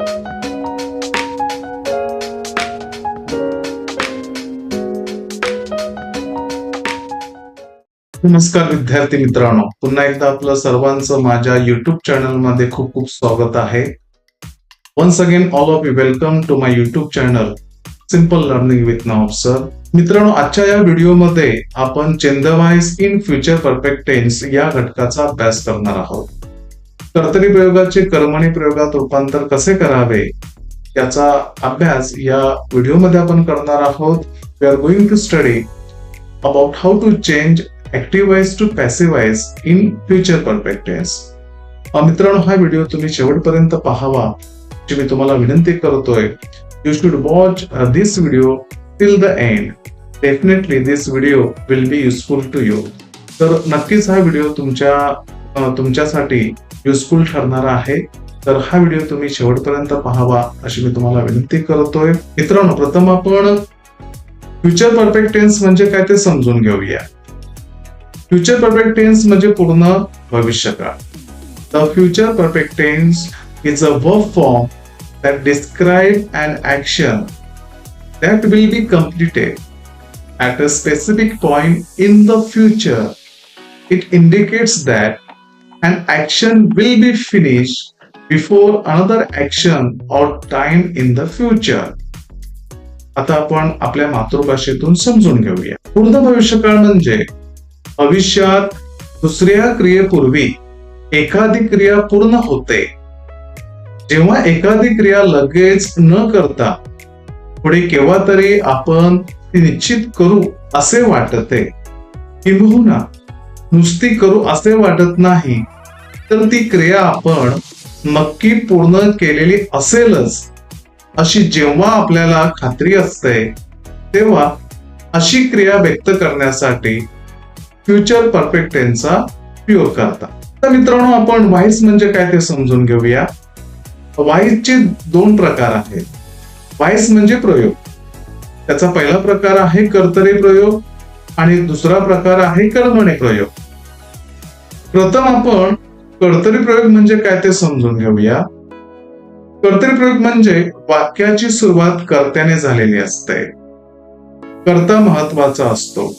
नमस्कार विद्यार्थी मित्रांनो. पुन्हा एकदा आपलं सर्वांचं माझ्या युट्यूब चॅनलमध्ये खूप खूप स्वागत आहे. Once again all of you welcome to my YouTube channel simple learning with now sir मित्रांनो आजच्या या व्हिडिओमध्ये आपण change voice in future perfect tense या घटकाचा अभ्यास करणार आहोत. कर्तरी प्रयोगाचे कर्मणी प्रयोगात रूपांतर कसे करावे याचा अभ्यास या व्हिडिओमध्ये आपण करणार आहोत. We are going to study about how to change active to to in future in future मित्रांनो हा व्हिडिओ तुम्ही शेवटपर्यंत पाहावा जी मी तुम्हाला विनंती करतोय. You should watch this video till the end definitely this video will be useful to you तर नक्कीच हा व्हिडिओ तुमच्या तुमच्यासाठी युजफुल ठरणार आहे. तर हा व्हिडिओ तुम्ही शेवटपर्यंत पाहावा अशी मी तुम्हाला विनंती करतोय. मित्रांनो प्रथम आपण फ्युचर परफेक्ट टेन्स म्हणजे काय ते समजून घेऊया. फ्युचर परफेक्ट टेन्स म्हणजे पूर्ण भविष्यकाळ the future perfect tense is a work form that describe an action that will be completed at a specific point in the future. It indicates that an action will be finished before another action or time in the future. आता आपण आपल्या मातृभाषेतून समजून घेऊया. पूर्ण भविष्यकाळ म्हणजे भविष्यात दुसऱ्या क्रियेपूर्वी एखादी क्रिया पूर्ण होते. जेव्हा एखादी क्रिया लगेच न करता पुढे केव्हा तरी आपण ती निश्चित करू असे वाटते. किंबहुना नुसती करू असे वाटत नाही. तर ती क्रिया आपण नक्की पूर्ण केलेली असेलच अशी जेव्हा आपल्याला खात्री असते तेव्हा अशी क्रिया व्यक्त करण्यासाठी फ्युचर परफेक्ट टेन्सचा उपयोग करतात तर मित्रांनो आपण व्हाईस म्हणजे काय ते समजून घेऊया. व्हाईसचे दोन प्रकार आहेत. व्हाईस म्हणजे प्रयोग. त्याचा पहिला प्रकार आहे कर्तरी प्रयोग. आणि दुसरा प्रकार आहे कर्मणे प्रयोग. प्रथम आपण कर्तरी प्रयोग म्हणजे काय ते समजून घेऊया. कर्तरी प्रयोग म्हणजे वाक्याची सुरुवात कर्त्याने झालेली असते. कर्ता महत्त्वाचा असतो.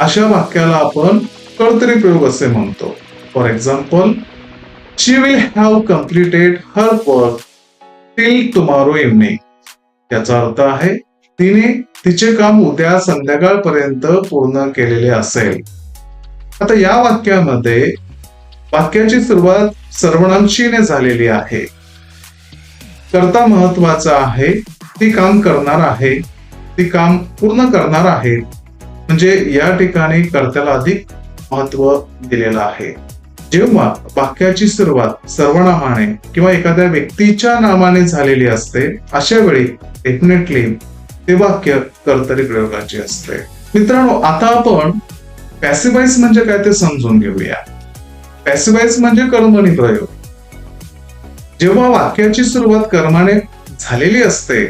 अशा वाक्याला आपण कर्तरी प्रयोग असे म्हणतो. For example she will have completed her work till tomorrow evening याचा अर्थ आहे तिने तिचे काम उद्या संध्याकाळपर्यंत पूर्ण केलेले असेल. आता या वाक्यामध्ये वाक्याची सुरुवात सर्वनामशीने झालेली आहे. करता महत्त्वाचा आहे ती काम करणार आहे ती काम पूर्ण करणार आहे. म्हणजे या ठिकाणी कर्त्याला अधिक महत्त्व दिलेलं आहे. जेव्हा वाक्याची सुरुवात सर्वनामाने किंवा एखाद्या व्यक्तीच्या नामाने झालेली असते अशा वेळी डेफिनेटली ते वाक्य कर्तरी प्रयोगाचे असते. मित्रांनो आता आपण पॅसिवाईज म्हणजे काय ते समजून घेऊया. पॅसिवाईज म्हणजे कर्मणी प्रयोग. जेव्हा वाक्याची सुरुवात कर्माने झालेली असते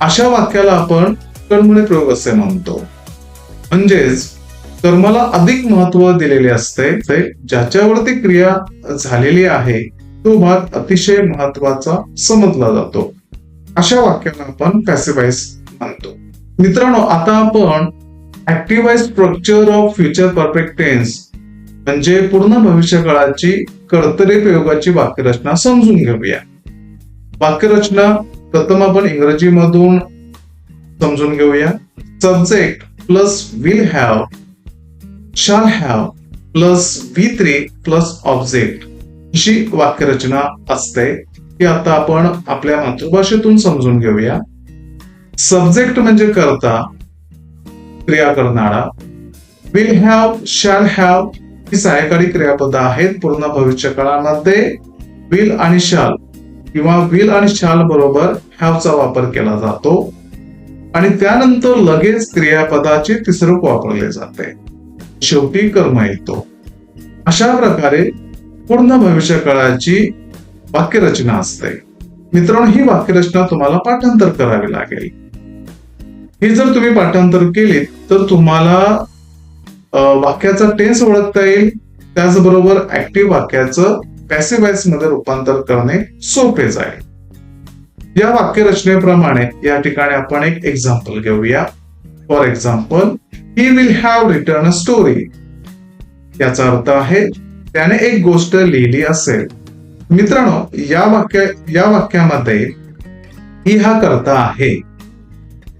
अशा वाक्याला आपण कर्मणी प्रयोग असे म्हणतो. म्हणजेच कर्माला अधिक महत्त्व दिलेले असते ते ज्याच्यावरती क्रिया झालेली आहे तो भाग अतिशय महत्त्वाचा समजला जातो. अशा वाक्याला आपण पॅसिवाइज म्हणतो. मित्रांनो आता आपण active voice structure of future perfect tense म्हणजे पूर्ण भविष्यकाळाची कर्तरे प्रयोगाची वाक्यरचना समजून घेऊया. वाक्यरचना प्रथम आपण इंग्रजीमधून समजून घेऊया. Subject plus will have shall have plus V three plus object अशी वाक्यरचना असते. ती आता आपण आपल्या मातृभाषेतून समजून घेऊया. सब्जेक्ट म्हणजे करता क्रिया करणारा. विल हॅव शॅल हॅव ही सहाय्यकारी क्रियापद आहेत पूर्ण भविष्य काळामध्ये. विल आणि शाल किंवा विल आणि शाल बरोबर हॅवचा वापर केला जातो. आणि त्यानंतर लगेच क्रियापदाचे तिसरूप वापरले जाते. शेवटी कर्म येतो. अशा प्रकारे पूर्ण भविष्य काळाची वाक्यरचना असते मित्रांनो ही वाक्यरचना तुम्हाला पाठांतर करावी लागेल. ही जर तुम्ही पाठांतर केले तर तुम्हाला वाक्याचा टेन्स ओळखता येईल. त्याचबरोबर ऍक्टिव्ह वाक्याचं पॅसिव्हाइजमध्ये रूपांतर करणे सोपे जाईल. या वाक्यरचनेप्रमाणे या ठिकाणी आपण एक एक्झाम्पल घेऊया. For example he will have return a story याचा अर्थ आहे त्याने एक गोष्ट लिहिली असेल. मित्रांनो या वाक्य या वाक्यामध्ये ही हा करता आहे.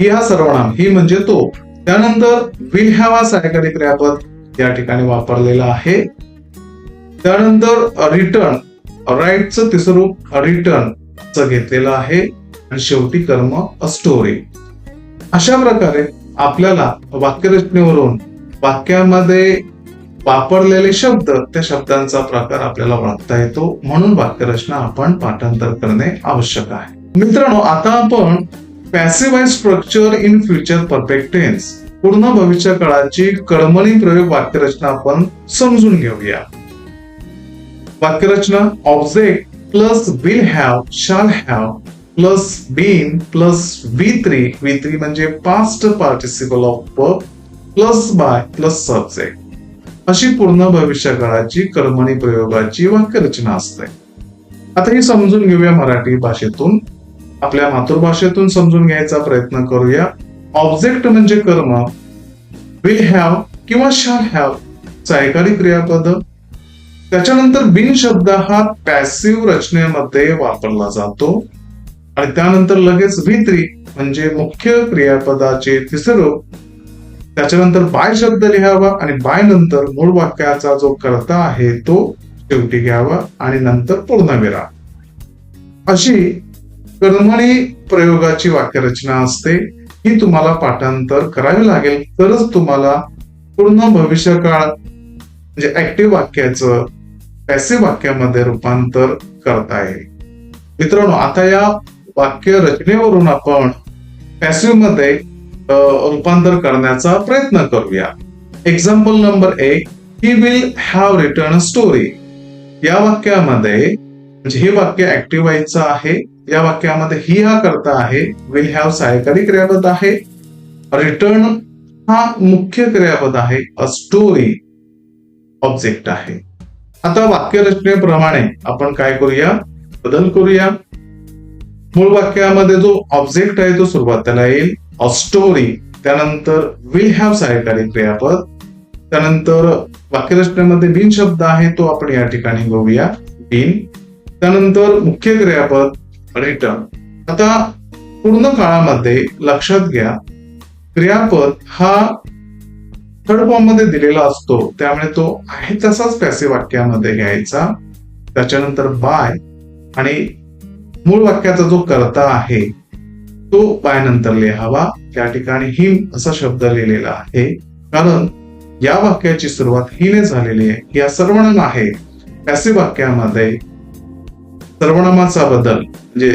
ही हा सर्वनाम. ही म्हणजे तो. त्यानंतर विल हॅव हा सहाय्यकारी क्रियापद या ठिकाणी वापरलेला आहे. त्यानंतर रिटर्न राईटचं तिसरं रूप रिटर्न च घेतलेलं आहे. आणि शेवटी कर्म अ स्टोरी अशा प्रकारे आपल्याला वाक्यरचनेवरून वाक्यामध्ये वापरलेले शब्द त्या शब्दांचा प्रकार आपल्याला ओळखता येतो. म्हणून वाक्यरचना आपण पाठांतर करणे आवश्यक आहे. मित्रांनो आता आपण passivise structure in future perfect tense पूर्ण भविष्य काळाची कळमणी प्रयोग वाक्यरचना आपण समजून घेऊया. वाक्यरचना object plus will have shall have plus been plus V three V three म्हणजे past participle of plus by plus subject अशी पूर्ण भविष्यकाळाची कर्मणी प्रयोगाची वाक्यरचना असते. आता ही समजून घेऊया मराठी भाषेतून. आपल्या मातृभाषेतून समजून घ्यायचा प्रयत्न करूया. ऑब्जेक्ट म्हणजे कर्म. विल हॅव किंवा शॅल हॅव सायकारी क्रियापद. त्याच्यानंतर बिन शब्द हा पॅसिव्ह रचनेमध्ये वापरला जातो. आणि त्यानंतर लगेच भित्री म्हणजे मुख्य क्रियापदाचे तिसरे रूप त्याच्यानंतर बाय शब्द लिहावा आणि बाय नंतर मूळ वाक्याचा जो करता आहे तो शेवटी घ्यावा आणि नंतर पूर्णविराम अशी कर्मणी प्रयोगाची वाक्यरचना असते. ही तुम्हाला पाठांतर करावी लागेल. तरच तुम्हाला पूर्ण भविष्यकाळ म्हणजे ऍक्टिव्ह वाक्याचं पॅसिव्ह वाक्यामध्ये रूपांतर करता येईल. मित्रांनो आता या वाक्य रचनेवरून आपण पॅसिव्हमध्ये रूपांतर करण्याचा प्रयत्न करूया. एक्झाम्पल नंबर एक he will have return story या वाक्यामध्ये म्हणजे हे वाक्य ऍक्टिव्ह व्हायचं आहे या वाक्यामध्ये ही हा करता आहे विल हॅव सहायकारी क्रियापद आहे. रिटर्न हा मुख्य क्रियापद आहे अ स्टोरी ऑब्जेक्ट आहे. आता वाक्यरचनेप्रमाणे आपण काय करूया? बदल करूया. मूळ वाक्यामध्ये जो ऑब्जेक्ट आहे तो सुरुवातीला येईल. अ स्टोरी त्यानंतर विल हॅव सहायकारी क्रियापद. त्यानंतर वाक्यरचनेमध्ये बिन शब्द आहे तो आपण या ठिकाणी बघूया. बिन. त्यानंतर मुख्य क्रियापद रिटर्न आता पूर्ण काळामध्ये लक्षात घ्या क्रियापद हा थर्ड फॉर्ममध्ये दिलेला असतो. त्यामुळे तो आहे तसाच पॅसे वाक्यामध्ये घ्यायचा. त्याच्यानंतर बाय आणि मूळ वाक्याचा जो करता आहे तो बाय नंतर लिहावा. त्या ठिकाणी हिम असा शब्द लिहिलेला आहे. कारण या वाक्याची सुरुवात हिने झालेली आहे. या सर्वनाम आहे. असे वाक्यामध्ये सर्वनामाचा बदल म्हणजे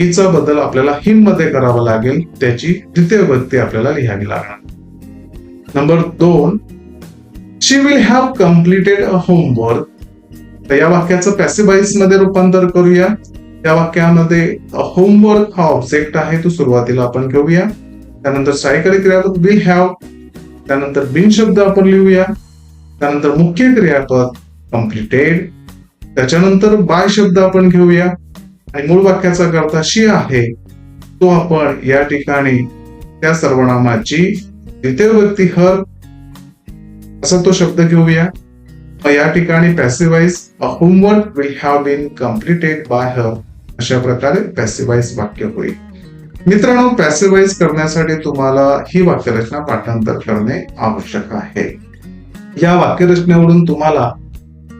हिचा बदल आपल्याला हिममध्ये करावा लागेल त्याची द्वितीय व्यक्ती आपल्याला लिहावी लागणार. नंबर दोन she will have completed a homework तर या वाक्याचं पॅसिबाईजमध्ये रूपांतर करूया. त्या वाक्यामध्ये होमवर्क हा ऑब्जेक्ट आहे तो सुरुवातीला आपण घेऊया. त्यानंतर सायकारी क्रियापद विल हॅव त्यानंतर बिन शब्द आपण लिहूया. त्यानंतर मुख्य क्रियापद कम्प्लिटेड त्याच्यानंतर बाय शब्द आपण घेऊया. आणि मूळ वाक्याचा करता शी आहे तो आपण या ठिकाणी त्या सर्वनामाची द्वितीय व्यक्ती हर असा तो शब्द घेऊया. या ठिकाणी passivise a homework will have been completed by her अशा प्रकारे पॅसिवाईज वाक्य होईल. मित्रांनो पॅसिवाइज करण्यासाठी तुम्हाला ही वाक्यरचना पाठांतर करणे आवश्यक आहे. या वाक्यरचनेवरून तुम्हाला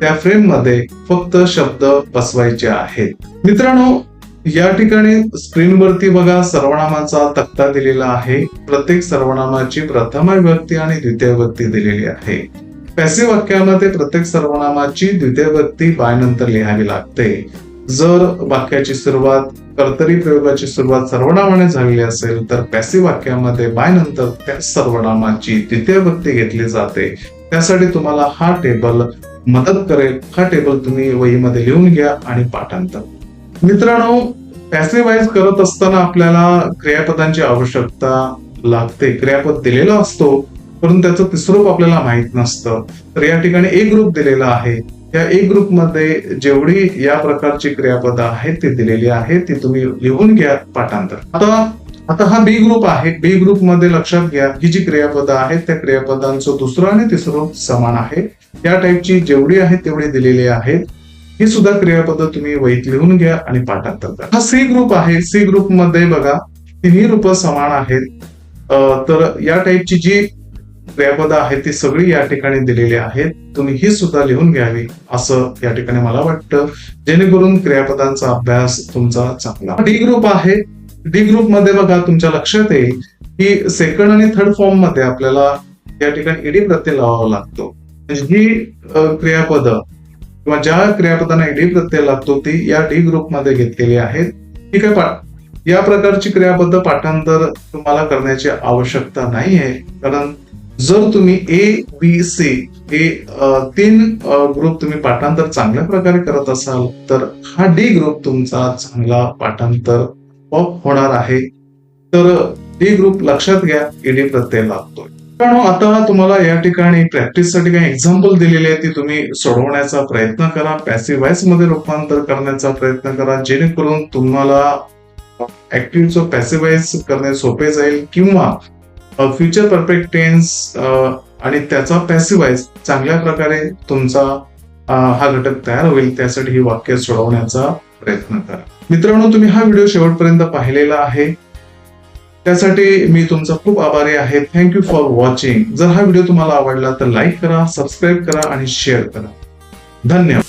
त्या फ्रेममध्ये फक्त शब्द बसवायचे आहेत. मित्रांनो या ठिकाणी स्क्रीनवरती बघा सर्वनामाचा तक्ता दिलेला आहे. प्रत्येक सर्वनामाची प्रथम विभक्ती आणि द्वितीय व्यक्ती दिलेली आहे. पॅसिव वाक्यामध्ये प्रत्येक सर्वनामाची द्वितीय व्यक्ती बाय नंतर लिहावी लागते. जर वाक्याची सुरुवात कर्तरी प्रयोगाची सुरुवात सर्वनामाने झालेली असेल तर पॅसिव्ह वाक्यामध्ये बाय नंतर त्या सर्वनामाची द्वितीय व्यक्ती घेतली जाते. त्यासाठी तुम्हाला हा टेबल मदत करेल. हा टेबल तुम्ही वहीमध्ये लिहून घ्या आणि पाठांतर. मित्रांनो पॅसिवाइज करत असताना आपल्याला क्रियापदांची आवश्यकता लागते. क्रियापद दिलेला असतो परंतु त्याचं तिसरं रूप आपल्याला माहीत नसतं. तर या ठिकाणी एक ग्रुप दिलेला आहे. या ए ग्रुपमध्ये जेवढी या प्रकारची क्रियापदं आहेत ती दिलेली आहेत ती तुम्ही लिहून घ्या पाठांतर. आता आता हा बी ग्रुप आहे. बी ग्रुपमध्ये लक्षात घ्या ही जी क्रियापद आहेत त्या क्रियापदांचं दुसरं आणि तिसरं समान आहे. या टाईपची जेवढी आहेत तेवढी दिलेली आहेत ही सुद्धा क्रियापद तुम्ही वहीत लिहून घ्या आणि पाठांतर करा. हा सी ग्रुप आहे. सी ग्रुपमध्ये बघा तिन्ही रूप समान आहेत. तर या टाईपची जी क्रियापद आहेत ती सगळी या ठिकाणी दिलेली आहेत. तुम्ही ही सुद्धा लिहून घ्यावी असं या ठिकाणी मला वाटतं. जेणेकरून क्रियापदांचा अभ्यास तुमचा चांगला डी ग्रुप आहे. डी ग्रुपमध्ये बघा तुमच्या लक्षात येईल की सेकंड आणि थर्ड फॉर्ममध्ये आपल्याला या ठिकाणी ईडी प्रत्यय लावावा लागतो. म्हणजे ही क्रियापद किंवा ज्या क्रियापदांना ईडी प्रत्यय लागतो ती या डी ग्रुपमध्ये घेतलेली आहेत. ठीक आहे पाठ या प्रकारची क्रियापद पाठांतर तुम्हाला करण्याची आवश्यकता नाही आहे कारण जर तुम्ही ए बी सी हे तीन ग्रुप तुम्ही पाठांतर चांगल्या प्रकारे करत असाल तर हा डी ग्रुप तुमचा चांगला पाठांतर होणार आहे. तर डी ग्रुप लक्षात घ्या ईडी प्रत्यय लागतोय. कारण हो, आता तुम्हाला या ठिकाणी प्रॅक्टिससाठी काही एक्झाम्पल दिलेले आहे ती तुम्ही सोडवण्याचा प्रयत्न करा पॅसिव्हमध्ये रूपांतर करण्याचा प्रयत्न करा जेणेकरून तुम्हाला ऍक्टिव्हचं पॅसिव्हाइज करणे सोपे जाईल किंवा फ्युचर परफेक्ट टेन्स आणि त्याचा पॅसिव्हाइज चांगल्या प्रकारे तुमचा हा घटक तयार होईल त्यासाठी ही वाक्य सोडवण्याचा प्रयत्न करा. मित्रांनो तुम्ही हा व्हिडिओ शेवटपर्यंत पाहिलेला आहे. त्यासाठी मी तुमचा खूप आभारी आहे. थँक्यू फॉर वॉचिंग जर हा व्हिडिओ तुम्हाला आवडला तर लाईक करा सबस्क्राईब करा आणि शेअर करा. धन्यवाद.